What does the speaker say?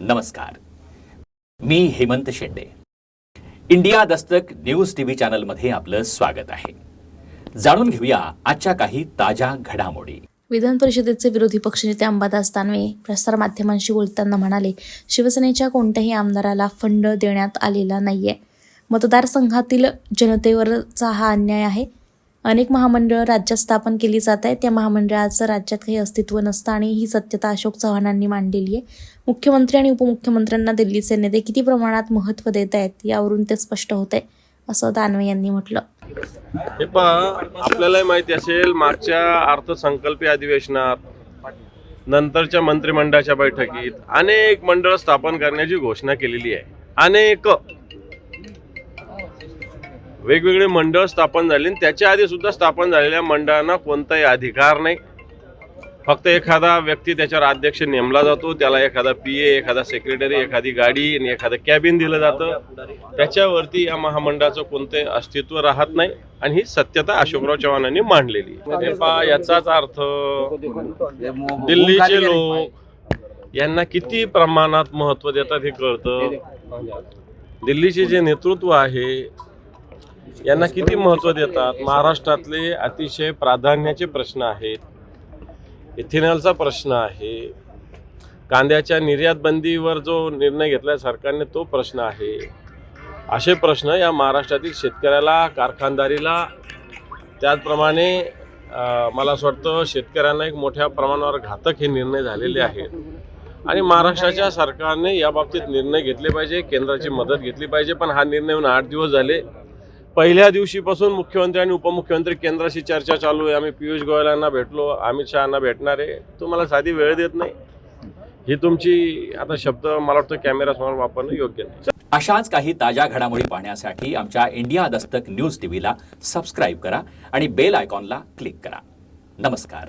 नमस्कार. मी Hemant Shende. India Dastak news TV चॅनलमध्ये आपलं स्वागत आहे. जाणून घेऊया आजच्या काही ताज्या घडामोडी. विधान परिषदेचे विरोधी पक्षनेते अंबादास दानवे प्रसारमाध्यमांशी बोलताना म्हणाले शिवसेनेच्या कोणत्याही आमदाराला फंड देण्यात आलेला नाहीये. मतदारसंघातील जनतेवरचा हा अन्याय आहे. अनेक महामंडळ राज्यात स्थापन केली जात आहेत. त्या महामंडळाचं राज्यात काही अस्तित्व नसतं आणि ही सत्यता अशोक चव्हाणांनी मांडलेली आहे. मुख्यमंत्री आणि उपमुख्यमंत्र्यांना दिल्लीचे नेते किती प्रमाणात महत्त्व देत आहेत यावरून ते स्पष्ट होते असं दानवे यांनी म्हटलं. हे पहा आपल्यालाही माहिती असेल मागच्या अर्थसंकल्पीय अधिवेशनात नंतरच्या मंत्रिमंडळाच्या बैठकीत अनेक मंडळ स्थापन करण्याची घोषणा केलेली आहे. अनेक. वेगवेगळे मंडळ स्थापन झाले आणि त्याच्या आधी सुद्धा स्थापन झालेल्या मंडळांना कोणताही अधिकार नाही. फक्त एखादा व्यक्ती त्याच्यावर अध्यक्ष नेमला जातो त्याला एखादा पी ए एखादा सेक्रेटरी एखादी गाडी आणि एखादं कॅबिन दिलं जातं. त्याच्यावरती या महामंडळाचं कोणते अस्तित्व राहत नाही आणि ही सत्यता अशोकराव चव्हाणांनी मांडलेली याचाच अर्थ दिल्लीचे लोक यांना किती प्रमाणात महत्त्व देतात हे कळतं. दिल्लीचे जे नेतृत्व आहे यांना किती महत्त्व देतात? महाराष्ट्रातले अतिशय प्राधान्याचे प्रश्न आहेत इथेनॉलचा प्रश्न आहे कांद्याच्या निर्यात बंदीवर जो निर्णय घेतला सरकारने तो प्रश्न आहे. असे प्रश्न या महाराष्ट्रातील शेतकऱ्याला कारखानदारीला त्याचप्रमाणे मला असं वाटतं शेतकऱ्यांना एक मोठ्या प्रमाणावर घातक हे निर्णय झालेले आहेत. आणि महाराष्ट्राच्या सरकारने या बाबतीत निर्णय घेतले पाहिजे केंद्राची मदत घेतली पाहिजे पण हा निर्णय होऊन आठ दिवस झाले. पहिल्या दिवशीपासून मुख्यमंत्री आणि उपमुख्यमंत्री केंद्राशी चर्चा चालू आहे. आम्ही पियुष गोयलांना भेटलो अमित शहाना भेटणार आहे. तुम्हाला साधी वेळ देत नाही. ही तुमची आता शब्द मला वाटतं कॅमेरासमोर वापरणं योग्य नाही. अशाच काही ताज्या घडामोडी पाहण्यासाठी आमच्या इंडिया दस्तक न्यूज टीव्हीला सबस्क्राईब करा आणि बेल आयकॉनला क्लिक करा. नमस्कार.